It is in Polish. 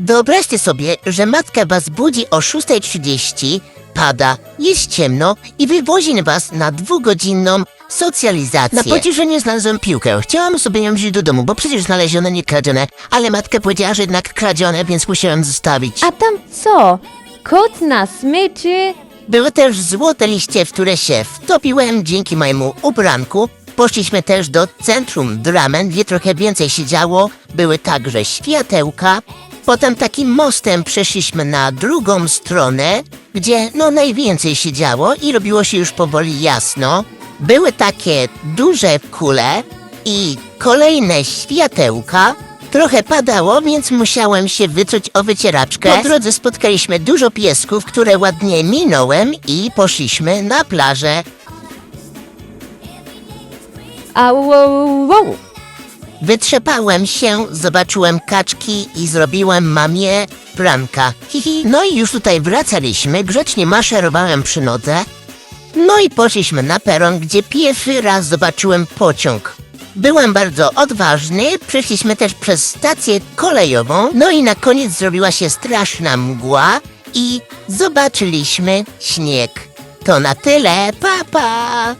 Wyobraźcie sobie, że matka was budzi o 6.30, pada, jest ciemno i wywozi was na dwugodzinną socjalizację. Na pocieszenie znalazłem piłkę. Chciałam sobie ją wziąć do domu, bo przecież znalezione, nie kradzione, ale matka powiedziała, że jednak kradzione, więc musiałem zostawić. A tam co? Kot na smyczy? Były też złote liście, w które się wtopiłem dzięki mojemu ubranku. Poszliśmy też do centrum Dramen, gdzie trochę więcej się działo. Były także światełka. Potem takim mostem przeszliśmy na drugą stronę, gdzie no najwięcej się działo i robiło się już powoli jasno. Były takie duże kule i kolejne światełka. Trochę padało, więc musiałem się wytruć o wycieraczkę. Po drodze spotkaliśmy dużo piesków, które ładnie minąłem i poszliśmy na plażę. A wow, wow. Wytrzepałem się, zobaczyłem kaczki i zrobiłem mamie pranka. Hihi. No i już tutaj wracaliśmy, grzecznie maszerowałem przy nodze. No i poszliśmy na peron, gdzie pierwszy raz zobaczyłem pociąg. Byłem bardzo odważny, przeszliśmy też przez stację kolejową, no i na koniec zrobiła się straszna mgła i zobaczyliśmy śnieg. To na tyle, pa pa!